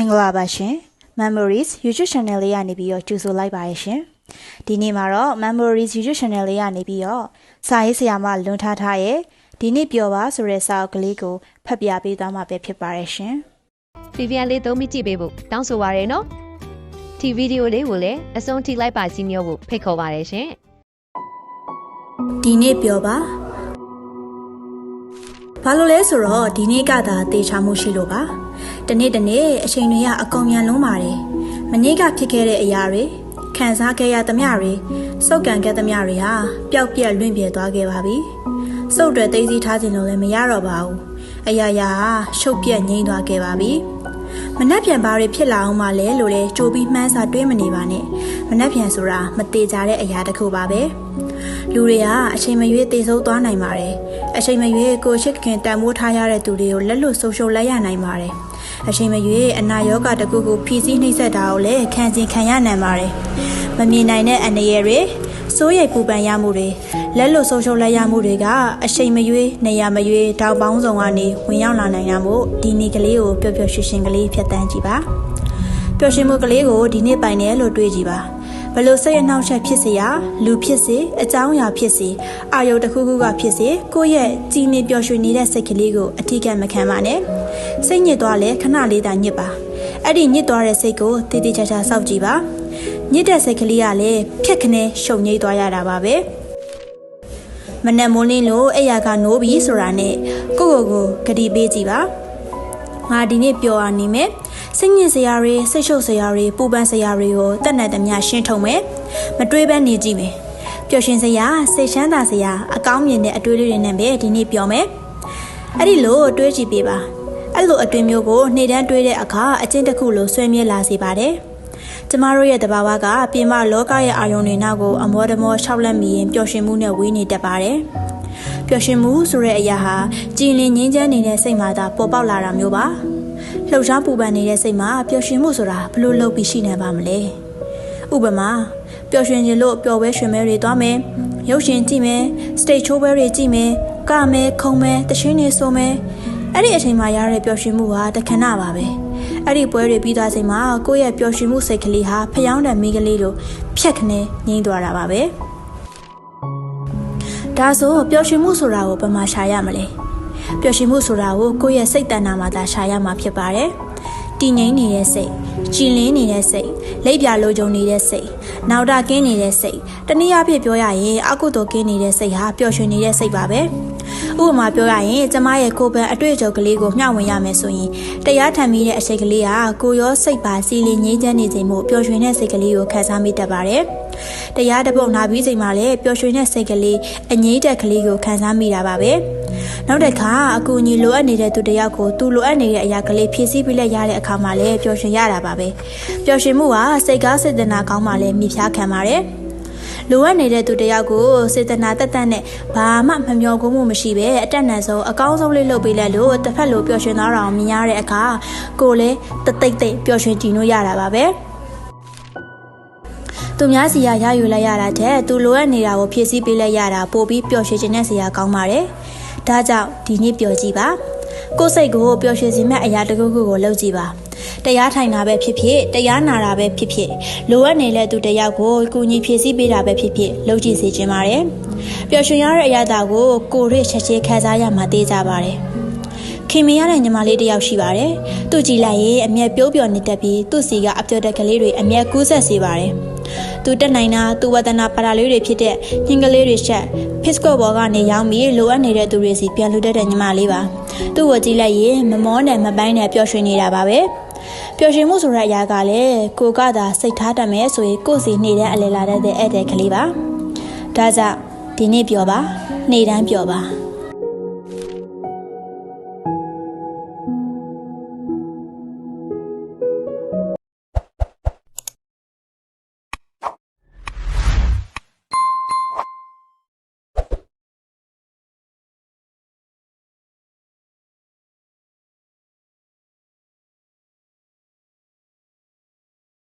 မင်္ဂလာပါရှင် Memories YouTube Channel လေးကနေပြီးတော့ကြိုဆိုလိုက်ပါရရှင်ဒီနေ့မှာတော့ Memories YouTube Channel လေးကနေပြီးတော့စာရေးဆရာမလွန်ထားထားရဲ့ဒီနေ့ပြောပါဆိုတဲ့စာအုပ်ကလေးကိုဖတ်ပြပေးသွားမှာပဲဖြစ်ပါရရှင် VPN လေးသုံးပြီးကြည့်ပေးဖို့တောင်းဆိုပါရနော်ဒီဗီဒီယိုလေးကိုလည်းအဆုံးထိလိုက်ပါစီမျိုးဖို့ဖိတ်ခေါ်ပါရရှင်ဒီနေ့ပြောပါ ဘာလို့လဲဆိုတော့ဒီနေ့ကသာတေချာမှုရှိလို့ပါတနေ့တနေ့အချိန်တွေကအကုန်မြန်လုံးပါတယ်မနေ့ကဖြစ်ခဲ့တဲ့အရာတွေခံစားခဲ့ရသမျှတွေစုပ်ကန်ခဲ့သမျှတွေဟာပျောက်ပြက်လွင့်ပြဲသွားခဲ့ပါပြီစုပ်တွေသိသိထားခြင်းလို့လည်းမရတော့ပါဘူးအရာရာဟာရှုပ်ပြက်ငြိမ်းသွားခဲ့ပါပြီမနှက်ပြန်ပါတွေဖြစ်လာအောင်မလဲလို့လဲကြိုပြီးမှန်းစာတွေးမနေပါနဲ့မနှက်ပြန်ဆိုတာမသေးကြတဲ့အရာတစ်ခုပါပဲ လူတွေကအချိန်မရွေးတည်ဆုံးသွားနိုင်ပါတယ်အချိန်မရွေးကိုချစ်ခင်တန်မိုးထားရတဲ့သူတွေကိုလက်လွတ်ဆုံးရှုံးလိုက်ရနိုင်ပါတယ်အချိန်မရွေးအနာရောဂါတစ်ခုခုဖြီးစည်းနှိမ့်ဆက်တာကိုလည်းခံကျင်ခံရနိုင်ပါတယ်မမြင်နိုင်တဲ့အန္တရာယ်တွေစိုးရိမ်ပူပန်ရမှုတွေလက်လွတ်ဆုံးရှုံးလိုက်ရမှုတွေကအချိန်မရွေးနေရာမရွေးတောင်ပေါင်းစုံကနေဝင်ရောက်လာနိုင်တာမို့ဒီနေ့ကလေးကိုပျော်ပျော်ရွှင်ရွှင်ကလေးဖြတ်တန်းကြည့်ပါပျော်ရွှင်မှုကလေးကိုဒီနေ့ပိုင်တယ်လို့တွေးကြည့်ပါ ဘလို့စိတ်အနှောက်အယှက်ဖြစ်စေရလူဖြစ်စေအကြောင်းအရာဖြစ်စေအာယုတစ်ခုခုကဖြစ်စေကိုယ့်ရဲ့ကြည်နေပျော်ရွှင်နေတဲ့စိတ်ကလေးကိုအထီးကမခံပါနဲ့စိတ်ညစ်သွားလဲခဏလေးသာညစ်ပါအဲ့ဒီညစ်သွားတဲ့စိတ်ကိုတည်တည်ချာချာစောင့်ကြည့်ပါညစ်တဲ့စိတ်ကလေးကလည်းဖြက်ခနဲရှုံငိမ့်သွားရတာပါပဲမနဲ့မိုးလင်းလို့အဲ့ရကနိုးပြီဆိုတာနဲ့ကိုကိုကိုဂတိပေးကြည့်ပါငါဒီနေ့ပျော်ရနေမယ် စိတ်ညစ်စရာတွေစိတ်ရှုပ်စရာတွေပူပန်စရာတွေကိုတက်နဲ့တမျှရှင်းထုံမယ်မတွေးဘဲနေကြည့်မယ်ပျော်ရွှင်စရာစိတ်ချမ်းသာစရာအကောင်းမြင်တဲ့အတွေးလေးတွေနဲ့ပဲဒီနေ့ပျော်မယ်အဲ့ဒီလိုတွေးကြည့်ပေးပါအဲ့လိုအတွင်မျိုးကိုနှိမ့်တန်းတွေးတဲ့အခါအကျင့်တစ်ခုလိုဆွဲမြဲလာစေပါတယ်ကျမတို့ရဲ့တဘာဝကပြင်မလောကရဲ့အာယုံတွေနောက်ကိုအမောတမောရှောက်လက်မိရင်ပျော်ရွှင်မှုနဲ့ဝေးနေတတ်ပါတယ်ပျော်ရွှင်မှုဆိုတဲ့အရာဟာကြည်လင်ငြိမ်းချမ်းနေတဲ့စိတ်မှသာပေါ်ပေါက်လာတာမျိုးပါ လှုပ်ရှားပူပန်နေတဲ့စိတ်မှာပျော်ရွှင်မှုဆိုတာဘလို့လုပ်ပြီးရှိနေပါမလဲဥပမာပျော်ရွှင်ခြင်းလို့ပျော်ပွဲရွှင်မဲတွေသွားမယ်ရုပ်ရှင်ကြည့်မယ်စတိတ်ချိုးပွဲတွေကြည့်မယ်ကမဲခုံမဲတခြင်းတွေဆိုမယ်အဲ့ဒီအချိန်မှာရတဲ့ပျော်ရွှင်မှုဟာတခဏပါပဲအဲ့ဒီပွဲတွေပြီးသွားချိန်မှာကိုယ့်ရဲ့ပျော်ရွှင်မှုစိတ်ကလေးဟာဖျောင်းတဲ့မိကလေးလိုဖြက်ခနဲငြိမ့်သွားတာပါပဲဒါဆိုပျော်ရွှင်မှုဆိုတာကိုဘယ်မှာရှာရမလဲ ပျော်ရွှင်မှုဆိုတာကိုကိုယ့်ရဲ့စိတ်တဏ္ဍာမှာသာရှာရမှာဖြစ်ပါတယ်တည်ငြိမ်နေတဲ့စိတ်ကြည်လင်းနေတဲ့စိတ်လက်ပြလိုကြုံနေတဲ့စိတ်နောက်တာကင်းနေတဲ့စိတ်တနည်းအားဖြင့်ပြောရရင်အကုသိုလ်ကင်းနေတဲ့စိတ်ဟာပျော်ရွှင်နေတဲ့စိတ်ပါပဲဥပမာပြောရရင်ကျမရဲ့ကိုယ်ပံအတွေ့အကြုံကလေးကိုမျှဝေရမယ်ဆိုရင်တရားထံမိတဲ့အချိန်ကလေးဟာကိုရောစိတ်ပါစီလင်းငြိမ်းချမ်းနေချိန်မို့ပျော်ရွှင်တဲ့စိတ်ကလေးကိုခံစားမိတတ်ပါတယ်တရားတစ်ပုတ်နာပြီးချိန်မှာလည်းပျော်ရွှင်တဲ့စိတ်ကလေးအငြိမ့်တက်ကလေးကိုခံစားမိတာပါပဲ နောက်တစ်ခါအကူအညီလိုအပ်နေတဲ့သူတယောက်ကိုသူလိုအပ်နေတဲ့အရာကလေးဖြည့်ဆည်းပေးလိုက်ရတဲ့အခါမှာလည်းပျော်ရွှင်ရတာပါပဲပျော်ရွှင်မှုဟာစိတ်ကားစေတနာကောင်းမှလည်းမြည်ဖြားခံပါတယ်လိုအပ်နေတဲ့သူတယောက်ကိုစေတနာတက်တက်နဲ့ဘာမှမမျောကိုမှုမရှိပဲအတက်နံဆုံးအကောင်းဆုံးလေးလုပ်ပေးလိုက်လို့တစ်ဖက်လိုပျော်ရွှင်သွားတာကိုမြင်ရတဲ့အခါကိုလည်းတသိမ့်သိမ့်ပျော်ရွှင်ကြည်လို့ရတာပါပဲသူများစီရရယူလိုက်ရတာတဲ့သူလိုအပ်နေတာကိုဖြည့်ဆည်းပေးလိုက်ရတာပို့ပြီးပျော်ရွှင်ခြင်းနဲ့စီရကောင်းပါတယ်။ ဒါကြောင့်ဒီနေ့ပျော်ကြည့်ပါ။ကိုယ်စိတ်ကိုပျော်ရွှင်စေမယ့်အရာတစ်ခုခုကိုလုပ်ကြည့်ပါ။တရားထိုင်တာပဲဖြစ်ဖြစ်တရားနာတာပဲဖြစ်ဖြစ်လိုအပ်နေတဲ့သူတယောက်ကိုကုညီဖြည့်ဆည်းပေးတာပဲဖြစ်ဖြစ်လုပ်ကြည့်စေချင်ပါတယ်။ပျော်ရွှင်ရတဲ့အရာတာကိုကိုရစ်ချက်ချင်းခံစားရမှသိကြပါတယ်။ခင်မရတဲ့ညီမလေးတယောက်ရှိပါတယ်။သူ့ကြည့်လိုက်ရင်အမျက်ပြိုးပျော်နေတတ်ပြီးသူ့စီကအပြော်တက်ကလေးတွေအမျက်ကူးဆက်စေပါတယ်။ သူတက်နိုင်တာသူဝဒနာပါရာလေးတွေဖြစ်တဲ့ညင်ကလေးတွေရှက် Facebook ပေါ်ကနေရောင်းပြီးလိုအပ်နေတဲ့သူတွေစီပြန်လူတတ်တဲ့ညီမလေးပါ။သူ့ကိုကြည့်လိုက်ရင်မမောနဲ့မပိုင်းနဲ့ပျော်ရွှင်နေတာပါပဲ။ပျော်ရွှင်မှုဆိုတဲ့အရာကလည်းကိုကသာစိတ်ထားတတ်မယ်ဆိုရင်ကိုယ်စီနေတဲ့အလဲလာတတ်တဲ့ဧည့်သည်ကလေးပါ။ဒါကြောင့်ဒီနေ့ပြောပါ နေတန်းပြောပါ။